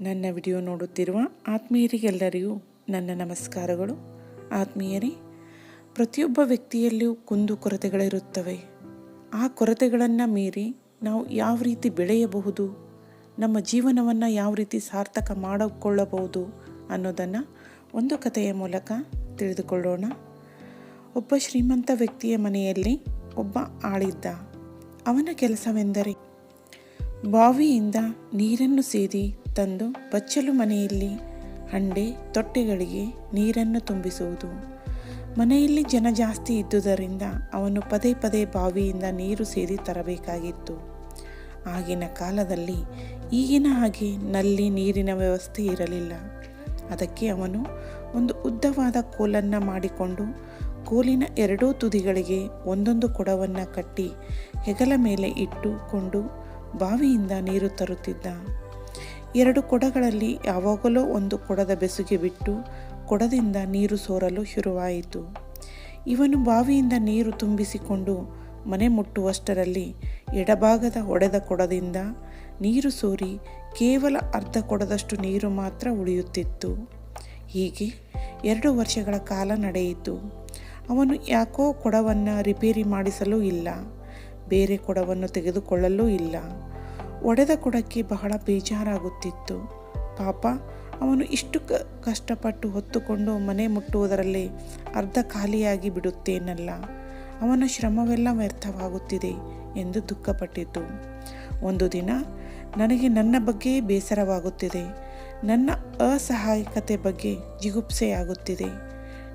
ನನ್ನ ವಿಡಿಯೋ ನೋಡುತ್ತಿರುವ ಆತ್ಮೀಯರಿಗೆಲ್ಲರಿಗೂ ನನ್ನ ನಮಸ್ಕಾರಗಳು. ಆತ್ಮೀಯರೇ, ಪ್ರತಿಯೊಬ್ಬ ವ್ಯಕ್ತಿಯಲ್ಲಿಯೂ ಕುಂದು ಕೊರತೆಗಳಿರುತ್ತವೆ. ಆ ಕೊರತೆಗಳನ್ನು ಮೀರಿ ನಾವು ಯಾವ ರೀತಿ ಬೆಳೆಯಬಹುದು? ನಮ್ಮ ಜೀವನವನ್ನು ಯಾವ ರೀತಿ ಸಾರ್ಥಕ ಮಾಡಿಕೊಳ್ಳಬಹುದು ಅನ್ನೋದನ್ನು ಒಂದು ಕಥೆಯ ಮೂಲಕ ತಿಳಿದುಕೊಳ್ಳೋಣ. ಒಬ್ಬ ಶ್ರೀಮಂತ ವ್ಯಕ್ತಿಯ ಮನೆಯಲ್ಲಿ ಒಬ್ಬ ಆಳಿದ್ದ. ಅವನ ಕೆಲಸವೆಂದರೆ ಬಾವಿಯಿಂದ ನೀರನ್ನು ಸೇದಿ ತಂದು ಬಚ್ಚಲು ಮನೆಯಲ್ಲಿ ಹಂಡೆ ತೊಟ್ಟೆಗಳಿಗೆ ನೀರನ್ನು ತುಂಬಿಸುವುದು. ಮನೆಯಲ್ಲಿ ಜನ ಜಾಸ್ತಿ ಇದ್ದುದರಿಂದ ಅವನು ಪದೇ ಪದೇ ಬಾವಿಯಿಂದ ನೀರು ಸೇದಿ ತರಬೇಕಾಗಿತ್ತು. ಆಗಿನ ಕಾಲದಲ್ಲಿ ಈಗಿನ ಹಾಗೆ ನಲ್ಲಿ ನೀರಿನ ವ್ಯವಸ್ಥೆ ಇರಲಿಲ್ಲ. ಅದಕ್ಕೆ ಅವನು ಒಂದು ಉದ್ದವಾದ ಕೋಲನ್ನು ಮಾಡಿಕೊಂಡು ಕೋಲಿನ ಎರಡೂ ತುದಿಗಳಿಗೆ ಒಂದೊಂದು ಕೊಡವನ್ನು ಕಟ್ಟಿ ಹೆಗಲ ಮೇಲೆ ಇಟ್ಟುಕೊಂಡು ಬಾವಿಯಿಂದ ನೀರು ತರುತ್ತಿದ್ದ. ಎರಡು ಕೊಡಗಳಲ್ಲಿ ಯಾವಾಗಲೋ ಒಂದು ಕೊಡದ ಬೆಸುಗೆ ಬಿಟ್ಟು ಕೊಡದಿಂದ ನೀರು ಸೋರಲು ಶುರುವಾಯಿತು. ಇವನು ಬಾವಿಯಿಂದ ನೀರು ತುಂಬಿಸಿಕೊಂಡು ಮನೆ ಮುಟ್ಟುವಷ್ಟರಲ್ಲಿ ಎಡಭಾಗದ ಒಡೆದ ಕೊಡದಿಂದ ನೀರು ಸೋರಿ ಕೇವಲ ಅರ್ಧ ಕೊಡದಷ್ಟು ನೀರು ಮಾತ್ರ ಉಳಿಯುತ್ತಿತ್ತು. ಹೀಗೆ ಎರಡು ವರ್ಷಗಳ ಕಾಲ ನಡೆಯಿತು. ಅವನು ಯಾಕೋ ಕೊಡವನ್ನು ರಿಪೇರಿ ಮಾಡಿಸಲೂ ಇಲ್ಲ. ಬೇರೆ ಕೊಡವನ್ನು ತೆಗೆದುಕೊಳ್ಳಲೂ ಇಲ್ಲ. ಒಡೆದ ಕೊಡಕ್ಕೆ ಬಹಳ ಬೇಜಾರಾಗುತ್ತಿತ್ತು. ಪಾಪ, ಅವನು ಇಷ್ಟು ಕಷ್ಟಪಟ್ಟು ಹೊತ್ತುಕೊಂಡು ಮನೆ ಮುಟ್ಟುವುದರಲ್ಲಿ ಅರ್ಧ ಖಾಲಿಯಾಗಿ ಬಿಡುತ್ತೇನಲ್ಲ. ಅವನ ಶ್ರಮವೆಲ್ಲ ವ್ಯರ್ಥವಾಗುತ್ತಿದೆ ಎಂದು ದುಃಖಪಟ್ಟಿತು. ಒಂದು ದಿನ ನನಗೆ ನನ್ನ ಬಗ್ಗೆ ಬೇಸರವಾಗುತ್ತಿದೆ. ನನ್ನ ಅಸಹಾಯಕತೆ ಬಗ್ಗೆ ಜಿಗುಪ್ಸೆಯಾಗುತ್ತಿದೆ.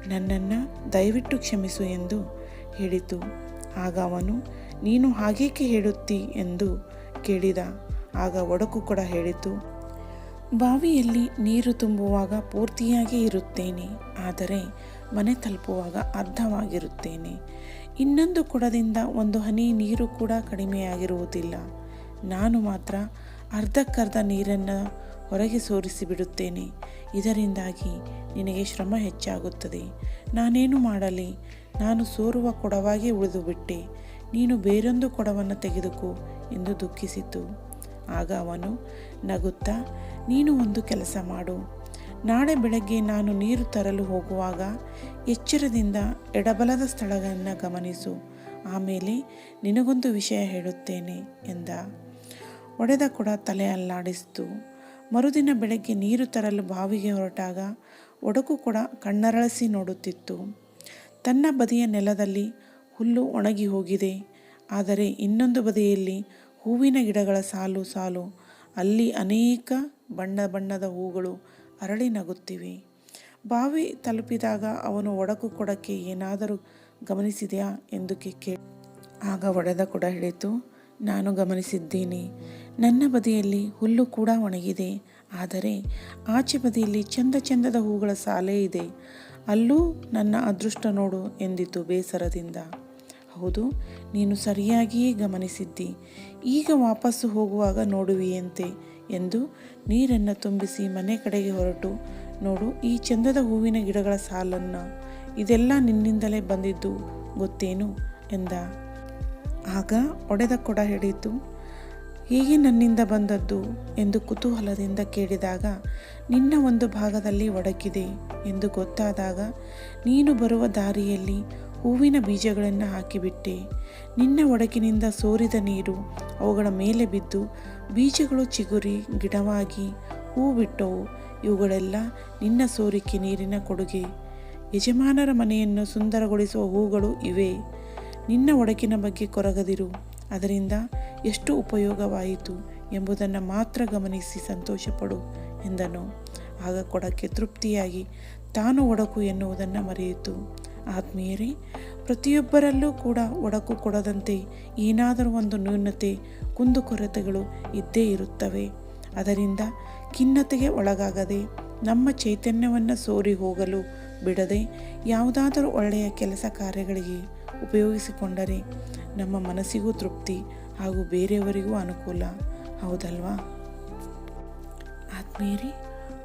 ನನ್ನನ್ನು ದಯವಿಟ್ಟು ಕ್ಷಮಿಸು ಎಂದು ಹೇಳಿತು. ಆಗ ಅವನು, ನೀನು ಹಾಗೇಕೆ ಹೇಳುತ್ತಿ ಎಂದು ಕೇಳಿದ. ಆಗ ಒಡಕು ಕೂಡ ಹೇಳಿತು, ಬಾವಿಯಲ್ಲಿ ನೀರು ತುಂಬುವಾಗ ಪೂರ್ತಿಯಾಗಿ ಇರುತ್ತೇನೆ, ಆದರೆ ಮನೆ ತಲುಪುವಾಗ ಅರ್ಧವಾಗಿರುತ್ತೇನೆ. ಇನ್ನೊಂದು ಕೊಡದಿಂದ ಒಂದು ಹನಿ ನೀರು ಕೂಡ ಕಡಿಮೆಯಾಗಿರುವುದಿಲ್ಲ. ನಾನು ಮಾತ್ರ ಅರ್ಧಕ್ಕರ್ಧ ನೀರನ್ನು ಹೊರಗೆ ಸೋರಿಸಿ ಬಿಡುತ್ತೇನೆ ಇದರಿಂದಾಗಿ ನಿನಗೆ ಶ್ರಮ ಹೆಚ್ಚಾಗುತ್ತದೆ. ನಾನೇನು ಮಾಡಲಿ? ನಾನು ಸೋರುವ ಕೊಡವಾಗಿ ಉಳಿದುಬಿಟ್ಟೆ. ನೀನು ಬೇರೊಂದು ಕೊಡವನ್ನು ತೆಗೆದುಕೋ. ಎಂದು ದುಃಖಿಸಿತು. ಆಗ ಅವನು, ನಗುತ್ತಾ, ನೀನು ಒಂದು ಕೆಲಸ ಮಾಡು. ನಾಳೆ ಬೆಳಗ್ಗೆ ನಾನು ನೀರು ತರಲು ಹೋಗುವಾಗ ಎಚ್ಚರದಿಂದ ಎಡಬಲದ ಸ್ಥಳಗಳನ್ನು ಗಮನಿಸು. ಆಮೇಲೆ ನಿನಗೊಂದು ವಿಷಯ ಹೇಳುತ್ತೇನೆ ಎಂದ. ಒಡೆದ ಕೂಡ ತಲೆ ಅಲ್ಲಾಡಿಸಿತು ಮರುದಿನ ಬೆಳಗ್ಗೆ ನೀರು ತರಲು ಬಾವಿಗೆ ಹೊರಟಾಗ ಒಡಕು ಕೂಡ ಕಣ್ಣರಳಿಸಿ ನೋಡುತ್ತಿತ್ತು. ತನ್ನ ಬದಿಯ ನೆಲದಲ್ಲಿ ಹುಲ್ಲು ಒಣಗಿ ಹೋಗಿದೆ. ಆದರೆ ಇನ್ನೊಂದು ಬದಿಯಲ್ಲಿ ಹೂವಿನ ಗಿಡಗಳ ಸಾಲು ಸಾಲು, ಅಲ್ಲಿ ಅನೇಕ ಬಣ್ಣ ಬಣ್ಣದ ಹೂಗಳು ಅರಳಿ ನಗುತ್ತಿವೆ. ಬಾವಿ ತಲುಪಿದಾಗ ಅವನು ಒಡಕು ಕೊಡಕ್ಕೆ ಏನಾದರೂ ಗಮನಿಸಿದೆಯಾ ಎಂದು ಕೇ ಆಗ ಒಡೆದ ಕೊಡ ಹೇಳಿತು ನಾನು ಗಮನಿಸಿದ್ದೀನಿ. ನನ್ನ ಬದಿಯಲ್ಲಿ ಹುಲ್ಲು ಕೂಡ ಒಣಗಿದೆ. ಆದರೆ ಆಚೆ ಬದಿಯಲ್ಲಿ ಚಂದ ಚಂದದ ಹೂಗಳ ಸಾಲೇ ಇದೆ. ಅಲ್ಲೂ ನನ್ನ ಅದೃಷ್ಟ ನೋಡು ಎಂದಿತು ಬೇಸರದಿಂದ. ಹೌದು, ನೀನು ಸರಿಯಾಗಿಯೇ ಗಮನಿಸಿದ್ದಿ. ಈಗ ವಾಪಸ್ಸು ಹೋಗುವಾಗ ನೋಡುವಿಯಂತೆ ಎಂದು ನೀರನ್ನು ತುಂಬಿಸಿ ಮನೆ ಕಡೆಗೆ ಹೊರಟು. ನೋಡು, ಈ ಚಂದದ ಹೂವಿನ ಗಿಡಗಳ ಸಾಲನ್ನು. ಇದೆಲ್ಲ ನಿನ್ನಿಂದಲೇ ಬಂದಿದ್ದು ಗೊತ್ತೇನು? ಎಂದ. ಆಗ ಒಡೆದ ಕೊಡ ಹಿಡಿತು ಹೇಗೆ ನನ್ನಿಂದ ಬಂದದ್ದು? ಎಂದು ಕುತೂಹಲದಿಂದ ಕೇಳಿದಾಗ, ನಿನ್ನ ಒಂದು ಭಾಗದಲ್ಲಿ ಒಡಕಿದೆ ಎಂದು ಗೊತ್ತಾದಾಗ, ನೀನು ಬರುವ ದಾರಿಯಲ್ಲಿ ಹೂವಿನ ಬೀಜಗಳನ್ನು ಹಾಕಿಬಿಟ್ಟೆ. ನಿನ್ನ ಒಡಕಿನಿಂದ ಸೋರಿದ ನೀರು ಅವುಗಳ ಮೇಲೆ ಬಿದ್ದು ಬೀಜಗಳು ಚಿಗುರಿ ಗಿಡವಾಗಿ ಹೂ ಬಿಟ್ಟವು. ಇವುಗಳೆಲ್ಲ ನಿನ್ನ ಸೋರಿಕೆ ನೀರಿನ ಕೊಡುಗೆ. ಯಜಮಾನರ ಮನೆಯನ್ನು ಸುಂದರಗೊಳಿಸುವ ಹೂಗಳು ಇವೆ. ನಿನ್ನ ಒಡಕಿನ ಬಗ್ಗೆ ಕೊರಗದಿರು. ಅದರಿಂದ ಎಷ್ಟು ಉಪಯೋಗವಾಯಿತು ಎಂಬುದನ್ನು ಮಾತ್ರ ಗಮನಿಸಿ ಸಂತೋಷಪಡು ಎಂದನು. ಆಗ ಕೊಡಕ್ಕೆ ತೃಪ್ತಿಯಾಗಿ ತಾನು ಒಡಕು ಎನ್ನುವುದನ್ನು ಮರೆಯಿತು. ಆತ್ಮೀಯರೇ, ಪ್ರತಿಯೊಬ್ಬರಲ್ಲೂ ಕೂಡ ಒಡಕು ಕೊಡದಂತೆ ಏನಾದರೂ ಒಂದು ನ್ಯೂನತೆ ಕುಂದುಕೊರತೆಗಳು ಇದ್ದೇ ಇರುತ್ತವೆ. ಅದರಿಂದ ಖಿನ್ನತೆಗೆ ಒಳಗಾಗದೆ, ನಮ್ಮ ಚೈತನ್ಯವನ್ನು ಸೋರಿ ಹೋಗಲು ಬಿಡದೆ, ಯಾವುದಾದರೂ ಒಳ್ಳೆಯ ಕೆಲಸ ಕಾರ್ಯಗಳಿಗೆ ಉಪಯೋಗಿಸಿಕೊಂಡರೆ ನಮ್ಮ ಮನಸ್ಸಿಗೂ ತೃಪ್ತಿ ಹಾಗೂ ಬೇರೆಯವರಿಗೂ ಅನುಕೂಲ. ಹೌದಲ್ವಾ? ಆತ್ಮೀಯರಿ,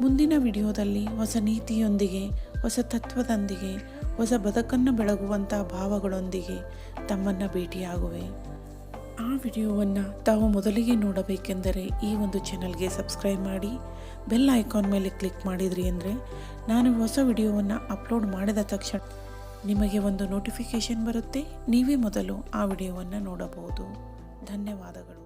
ಮುಂದಿನ ವಿಡಿಯೋದಲ್ಲಿ ಹೊಸ ನೀತಿಯೊಂದಿಗೆ, ಹೊಸ ತತ್ವದೊಂದಿಗೆ ಹೊಸ ಬದುಕನ್ನು ಬೆಳಗುವಂಥ ಭಾವಗಳೊಂದಿಗೆ ತಮ್ಮನ್ನು ಭೇಟಿಯಾಗುವೆ. ಆ ವಿಡಿಯೋವನ್ನು ತಾವು ಮೊದಲಿಗೆ ನೋಡಬೇಕೆಂದರೆ ಈ ಒಂದು ಚಾನಲ್ಗೆ ಸಬ್ಸ್ಕ್ರೈಬ್ ಮಾಡಿ, ಬೆಲ್ ಐಕಾನ್ ಮೇಲೆ ಕ್ಲಿಕ್ ಮಾಡಿದ್ರಿ ಅಂದರೆ ನಾನು ಹೊಸ ವಿಡಿಯೋವನ್ನು ಅಪ್ಲೋಡ್ ಮಾಡಿದ ತಕ್ಷಣ ನಿಮಗೆ ಒಂದು ನೋಟಿಫಿಕೇಷನ್ ಬರುತ್ತೆ. ನೀವೇ ಮೊದಲು ಆ ವಿಡಿಯೋವನ್ನು ನೋಡಬಹುದು. ಧನ್ಯವಾದಗಳು.